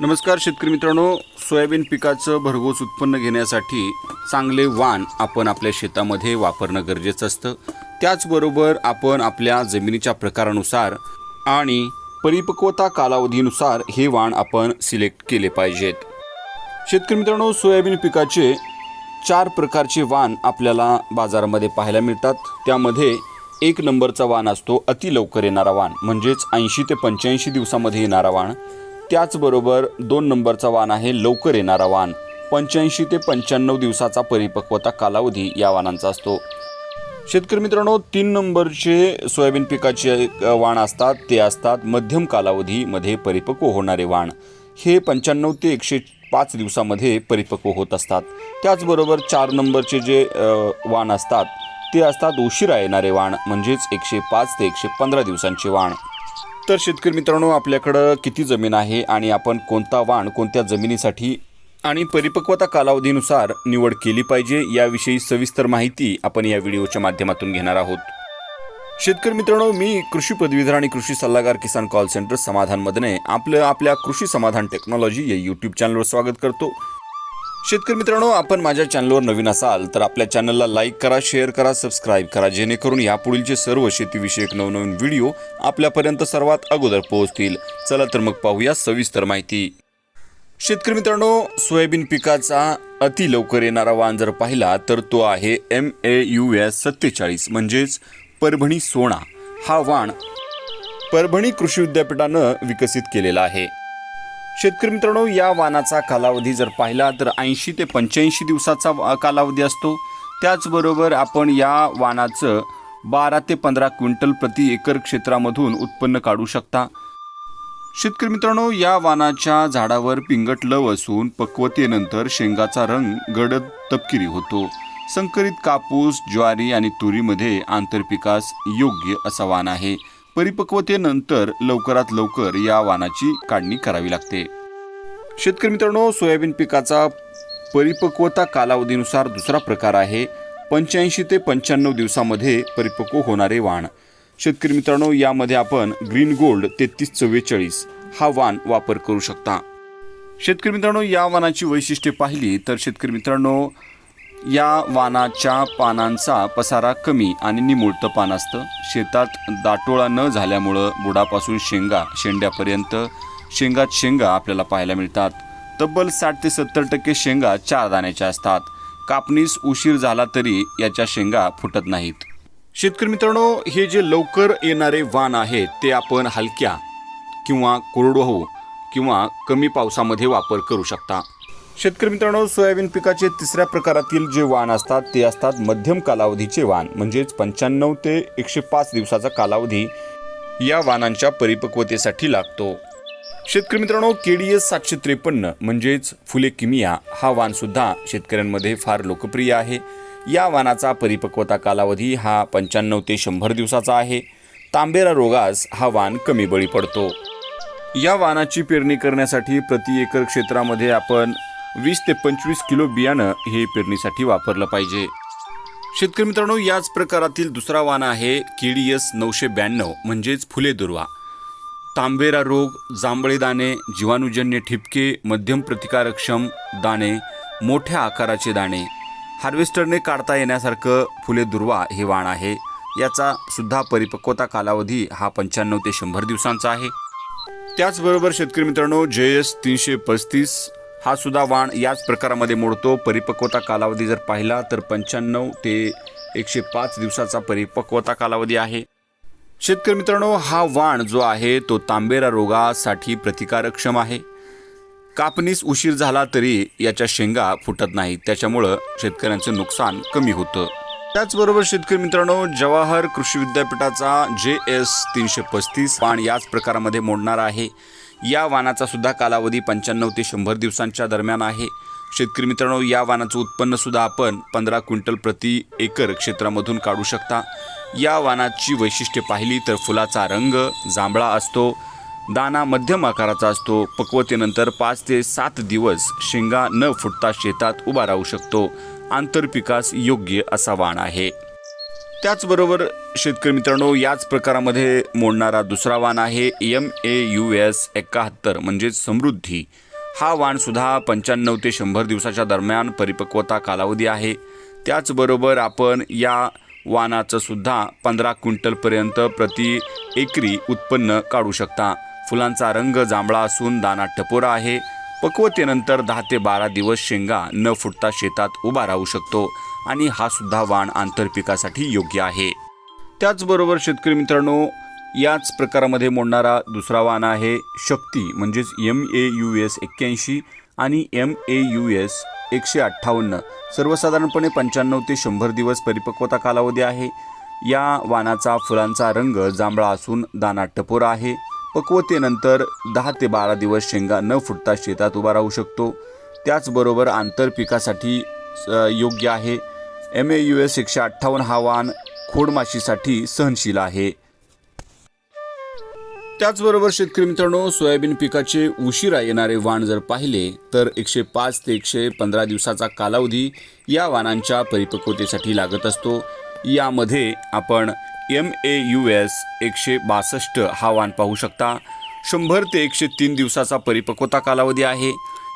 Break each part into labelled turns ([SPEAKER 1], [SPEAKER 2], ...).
[SPEAKER 1] नमस्कार शेतकरी मित्रांनो. सोयाबीन पिकाचं भरघोस उत्पन्न घेण्यासाठी चांगले वाण आपण आपल्या शेतामध्ये वापरणं गरजेचं असतं. त्याचबरोबर आपण आपल्या जमिनीच्या प्रकारानुसार आणि परिपक्वता कालावधीनुसार हे वाण आपण सिलेक्ट केले पाहिजेत. शेतकरी मित्रांनो सोयाबीन पिकाचे चार प्रकारचे वाण आपल्याला बाजारामध्ये पाहायला मिळतात. त्यामध्ये एक नंबरचा वाण असतो अति लवकर येणारा वाण म्हणजेच ऐंशी ते पंच्याऐंशी दिवसामध्ये येणारा वाण. त्याचबरोबर दोन नंबरचा वाण आहे लवकर येणारा वाण पंच्याऐंशी ते पंच्याण्णव दिवसाचा परिपक्वता कालावधी या वाणांचा असतो. शेतकरी मित्रांनो तीन नंबरचे सोयाबीन पिकाचे वाण असतात ते असतात मध्यम कालावधीमध्ये परिपक्व होणारे वाण. हे पंच्याण्णव ते एकशे पाच दिवसामध्ये परिपक्व होत असतात. त्याचबरोबर चार नंबरचे जे वाण असतात ते असतात उशिरा येणारे वाण म्हणजेच एकशे पाच ते एकशे पंधरा दिवसांचे वाण. तर शेतकरी मित्रांनो आपल्याकडं किती जमीन आहे आणि आपण कोणता वाण कोणत्या जमिनीसाठी आणि परिपक्वता कालावधीनुसार निवड केली पाहिजे याविषयी सविस्तर माहिती आपण या व्हिडिओच्या माध्यमातून घेणार आहोत. शेतकरी मित्रांनो मी कृषी पदवीधर आणि कृषी सल्लागार किसान कॉल सेंटर समाधान मदने आपलं आपल्या कृषी समाधान टेक्नॉलॉजी या यूट्यूब चॅनलवर स्वागत करतो. शेतकरी मित्रांनो आपण माझ्या चॅनलवर नवीन असाल तर आपल्या चॅनलला लाईक करा शेअर करा सबस्क्राईब करा जेणेकरून यापुढीलचे सर्व शेतीविषयक नवनवीन व्हिडिओ आपल्यापर्यंत सर्वात अगोदर पोहोचतील. चला तर मग पाहूया सविस्तर माहिती. शेतकरी मित्रांनो सोयाबीन पिकाचा अति लवकर येणारा वाण जर पाहिला तर तो आहे एम ए यू एस सत्तेचाळीस म्हणजेच परभणी सोळा हा वाण परभणी कृषी विद्यापीठानं विकसित केलेला आहे. शेतकरी मित्रांनो या वाणाचा कालावधी जर पाहिला तर ऐंशी ते पंच्याऐंशी दिवसाचा कालावधी असतो. त्याचबरोबर आपण या वाणाचं बारा ते पंधरा क्विंटल प्रति एकर क्षेत्रामधून उत्पन्न काढू शकता. शेतकरी मित्रांनो या वाणाच्या झाडावर पिंगट लव असून पक्वतेनंतर शेंगाचा रंग गडद तपकिरी होतो. संकरित कापूस ज्वारी आणि तुरीमध्ये आंतरपिकास योग्य असा वाण आहे. परिपक्वतेनंतर लवकरात लवकर या वाणाची काढणी करावी लागते. शेतकरी मित्रांनो सोयाबीन पिकाचा परिपक्वता कालावधीनुसार दुसरा प्रकार आहे. पंच्याऐंशी ते पंच्याण्णव दिवसामध्ये परिपक्व होणारे वाण. शेतकरी मित्रांनो यामध्ये आपण ग्रीन गोल्ड तेहतीस चव्वेचाळीस हा वाण वापर करू शकता. शेतकरी मित्रांनो या वाणाची वैशिष्ट्ये पाहिली तर शेतकरी मित्रांनो या वाणाच्या पानांचा पसारा कमी आणि निमुळतं पान असतं. शेतात दाटोळा न झाल्यामुळं बुडापासून शेंगा शेंड्यापर्यंत शेंगात शेंगा आपल्याला पाहायला मिळतात. तब्बल साठ ते सत्तर टक्के शेंगा चार दाण्याच्या असतात. कापणीस उशीर झाला तरी याच्या शेंगा फुटत नाहीत. शेतकरी मित्रांनो हे जे लवकर येणारे वाण आहेत ते आपण हलक्या किंवा कोरडवाहू किंवा कमी पावसामध्ये वापर करू शकता. शेतकरी मित्रांनो सोयाबीन पिकाचे तिसऱ्या प्रकारातील जे वाण असतात ते असतात मध्यम कालावधीचे वाण. म्हणजेच पंच्याण्णव ते एकशे पाच दिवसाचा कालावधी या वाणांच्या परिपक्वतेसाठी लागतो. शेतकरी मित्रांनो केडीएस सातशे त्रेपन्न म्हणजेच फुले किमिया हा वाणसुद्धा शेतकऱ्यांमध्ये फार लोकप्रिय आहे. या वाणाचा परिपक्वता कालावधी हा पंच्याण्णव ते शंभर दिवसाचा आहे. तांबेरा रोगास हा वाण कमी बळी पडतो. या वाणाची पेरणी करण्यासाठी प्रति एकर क्षेत्रामध्ये आपण वीस ते पंचवीस किलो बियाणं हे पेरणीसाठी वापरलं पाहिजे. शेतकरी मित्रांनो याच प्रकारातील दुसरा वाण आहे केडीएस नऊशे ब्याण्णव म्हणजेच फुले दुर्वा. तांबेरा रोग जांभळे दाणे जीवाणूजन्य ठिपके मध्यम प्रतिकारक्षम दाणे मोठ्या आकाराचे दाणे. हार्वेस्टरने काढता येण्यासारखं फुले दुर्वा हे वाण आहे. याचा सुद्धा परिपक्वता कालावधी हा पंच्याण्णव ते शंभर दिवसांचा आहे. त्याचबरोबर शेतकरी मित्रांनो जे एस तीनशे पस्तीस हा सुद्धा वाण याच प्रकारामध्ये मोडतो. परिपक्वता कालावधी जर पाहिला तर पंच्याण्णव ते एकशे पाच दिवसाचा परिपक्वता कालावधी आहे. शेतकरी मित्रांनो हा वाण जो आहे तो तांबेरा रोगासाठी प्रतिकारक्षम आहे. कापणीस उशीर झाला तरी याच्या शेंगा फुटत नाहीत. त्याच्यामुळं शेतकऱ्यांचं नुकसान कमी होतं. त्याचबरोबर शेतकरी मित्रांनो जवाहर कृषी विद्यापीठाचा जे एस तीनशे पस्तीस वाण याच प्रकारामध्ये मोडणार आहे. या वाणाचा सुद्धा कालावधी पंच्याण्णव ते शंभर दिवसांच्या दरम्यान आहे. शेतकरी मित्रांनो या वाणाचं उत्पन्नसुद्धा आपण पंधरा क्विंटल प्रति एकर क्षेत्रामधून काढू शकता. या वाणाची वैशिष्ट्ये पाहिली तर फुलाचा रंग जांभळा असतो दाना मध्यम आकाराचा असतो पक्वतेनंतर पाच ते सात दिवस शेंगा न फुटता शेतात उभा राहू शकतो. आंतरपिकास योग्य असा वाण आहे. त्याचबरोबर शेतकरी मित्रांनो याच प्रकारामध्ये मोडणारा दुसरा वाण आहे एम ए यू एस एकाहत्तर म्हणजेच समृद्धी. हा वाणसुद्धा पंच्याण्णव ते शंभर दिवसाच्या दरम्यान परिपक्वता कालावधी आहे. त्याचबरोबर आपण या वाणाचं सुद्धा पंधरा क्विंटलपर्यंत प्रति एकरी उत्पन्न काढू शकता. फुलांचा रंग जांभळा असून दाना टपोरा आहे. पक्वतेनंतर दहा ते बारा दिवस शेंगा न फुटता शेतात उभा राहू शकतो. आणि हा सुद्धा वाण आंतरपिकासाठी योग्य आहे. त्याचबरोबर शेतकरी मित्रांनो याच प्रकारामध्ये मोडणारा दुसरा वाण आहे शक्ती म्हणजेच एम ए यू एस एक्क्याऐंशी आणि एम ए यू एस एकशे अठ्ठावन्न. सर्वसाधारणपणे पंच्याण्णव ते शंभर दिवस परिपक्वता कालावधी आहे. या वानाचा फुलांचा रंग जांभळा असून दाना टपोरा आहे. पक्वतेनंतर दहा ते बारा दिवस शेंगा न फुटता शेतात उभा राहू शकतो. त्याचबरोबर आंतरपिकासाठी योग्य आहे. एम ए यू एस एकशे अठ्ठावन्न हा वाण खोडमाशीसाठी सहनशील आहे. त्याचबरोबर शेतकरी मित्रांनो सोयाबीन पिकाचे उशिरा येणारे वाण जर पाहिले तर एकशे पाच ते एकशे पंधरा दिवसाचा कालावधी या वाणांच्या परिपक्वतेसाठी लागत असतो. यामध्ये आपण एम ए यू एस एकशे बासष्ट हा वाण पाहू शकता. शंभर ते एकशे तीन दिवसाचा परिपक्वता कालावधी आहे.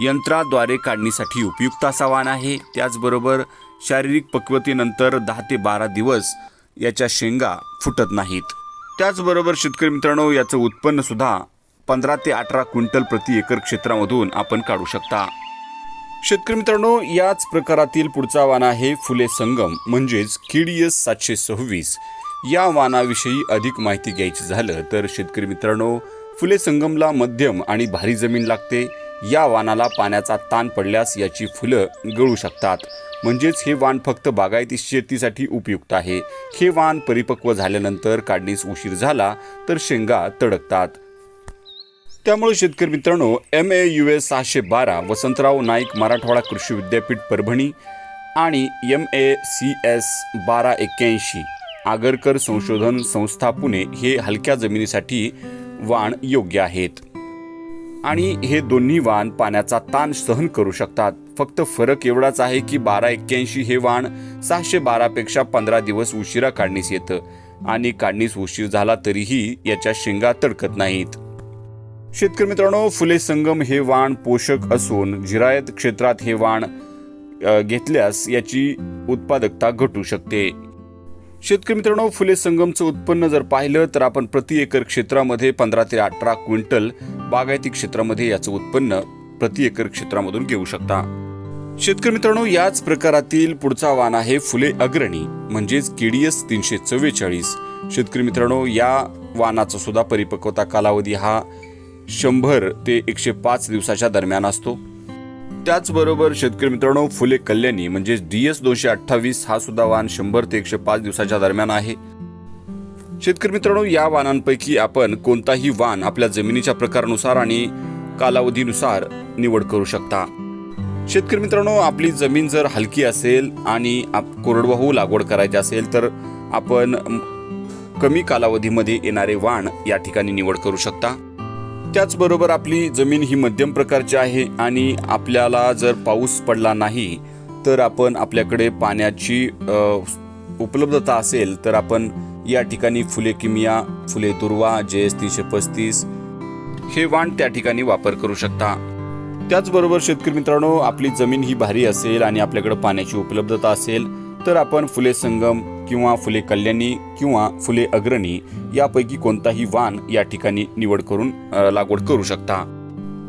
[SPEAKER 1] यंत्राद्वारे काढणीसाठी उपयुक्त असा वाण आहे. त्याचबरोबर शारीरिक पक्वतेनंतर दहा ते बारा दिवस याच्या शेंगा फुटत नाहीत. त्याचबरोबर शेतकरी मित्रांनो याचं उत्पन्नसुद्धा पंधरा ते अठरा क्विंटल प्रति एकर क्षेत्रामधून आपण काढू शकता. शेतकरी मित्रांनो याच प्रकारातील पुढचा वाण आहे फुले संगम म्हणजेच केडीएस सातशे सव्वीस. या वाणाविषयी अधिक माहिती घ्यायची झालं तर शेतकरी मित्रांनो फुले संगमला मध्यम आणि भारी जमीन लागते. या वाणाला पाण्याचा ताण पडल्यास याची फुलं गळू शकतात. म्हणजेच हे वाण फक्त बागायती शेतीसाठी उपयुक्त आहे. हे वाण परिपक्व झाल्यानंतर काढणीस उशीर झाला तर शेंगा तडकतात. त्यामुळे शेतकरी मित्रांनो एम ए यू एस सहाशे बारा वसंतराव नाईक मराठवाडा कृषी विद्यापीठ परभणी आणि एम ए सी एस बारा एक्क्याऐंशी आगरकर संशोधन संस्था पुणे हे हलक्या जमिनीसाठी वाण योग्य आहेत. आणि हे दोन्ही वाण पाण्याचा ताण सहन करू शकतात. फक्त फरक एवढाच आहे की बारा एक्क्याऐंशी हे वाण सहाशे बारापेक्षा पंधरा दिवस उशिरा काढणीस येतं. आणि काढणीस उशीर झाला तरीही याच्या शेंगा तडकत नाहीत. शेतकरी मित्रांनो फुले संगम हे वाण पोषक असून जिरायत क्षेत्रात हे वाण घेतल्यास याची उत्पादकता घटू शकते. शेतकरी मित्रांनो फुले संगमचं उत्पन्न जर पाहिलं तर आपण प्रति एकर क्षेत्रामध्ये पंधरा ते अठरा क्विंटल बागायती क्षेत्रामध्ये याचं उत्पन्न प्रति एकर क्षेत्रामधून घेऊ शकता. शेतकरी मित्रांनो याच प्रकारातील पुढचा वाण आहे फुले अग्रणी म्हणजेच केडीएस तीनशे चव्वेचाळीस. शेतकरी मित्रांनो या वाणाचा सुद्धा परिपक्वता कालावधी हा शंभर ते एकशे पाच दिवसाच्या दरम्यान असतो. त्याचबरोबर शेतकरी मित्रांनो फुले कल्याणी म्हणजेच डी एस दोनशे अठ्ठावीस हा सुद्धा वाण शंभर ते एकशे पाच दिवसाच्या दरम्यान आहे. शेतकरी मित्रांनो या वाणांपैकी आपण कोणताही वाण आपल्या जमिनीच्या प्रकारानुसार आणि कालावधीनुसार निवड करू शकता. शेतकरी मित्रांनो आपली जमीन जर हलकी असेल आणि आप- कोरडवाहू लागवड करायची असेल तर आपण कमी कालावधीमध्ये येणारे वाण या ठिकाणी निवड करू शकता. त्याचबरोबर आपली जमीन ही मध्यम प्रकारची आहे आणि आपल्याला जर पाऊस पडला नाही तर आपण आपल्याकडे पाण्याची उपलब्धता असेल तर आपण या ठिकाणी फुले किमिया फुले दुर्वा जे एस तीनशे पस्तीस हे वाण त्या ठिकाणी वापर करू शकता. त्याचबरोबर शेतकरी मित्रांनो आपली जमीन ही भारी असेल आणि आपल्याकडे पाण्याची उपलब्धता असेल तर आपण फुले संगम किंवा फुले कल्याणी किंवा फुले अग्रणी यापैकी कोणताही वाण या ठिकाणी निवड करून लागवड करू शकता.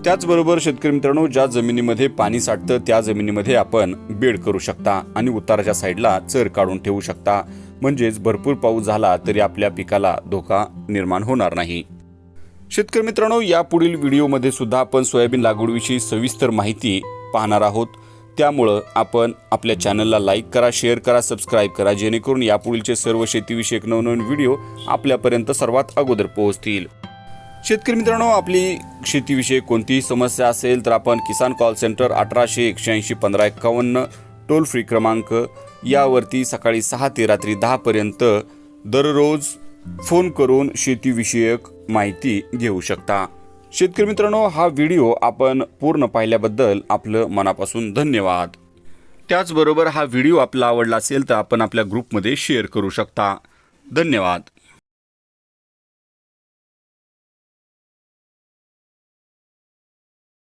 [SPEAKER 1] त्याचबरोबर शेतकरी मित्रांनो ज्या जमिनीमध्ये पाणी साठतं त्या जमिनीमध्ये आपण बेड करू शकता आणि उताराच्या साईडला चर काढून ठेवू शकता. म्हणजेच भरपूर पाऊस झाला तरी आपल्या पिकाला धोका निर्माण होणार नाही. शेतकरी मित्रांनो या पुढील व्हिडिओमध्ये सुद्धा आपण सोयाबीन लागवडीविषयी सविस्तर माहिती पाहणार आहोत. त्यामुळं आपण आपल्या चॅनलला लाईक करा शेअर करा सबस्क्राईब करा जेणेकरून यापुढीलचे सर्व शेतीविषयक नवनवीन व्हिडिओ आपल्यापर्यंत सर्वात अगोदर पोहोचतील. शेतकरी मित्रांनो आपली शेतीविषयी कोणतीही समस्या असेल तर आपण किसान कॉल सेंटर अठराशे एकशे पंधरा एक्कावन्न टोल फ्री क्रमांक यावरती सकाळी सहा ते रात्री दहापर्यंत दररोज फोन करून शेतीविषयक माहिती घेऊ शकता. शेतकरी मित्रांनो हा व्हिडिओ आपण पूर्ण पाहिल्याबद्दल आपलं मनापासून धन्यवाद. त्याचबरोबर हा व्हिडिओ आपला आवडला असेल तर आपण आपल्या ग्रुपमध्ये शेअर करू शकता. धन्यवाद.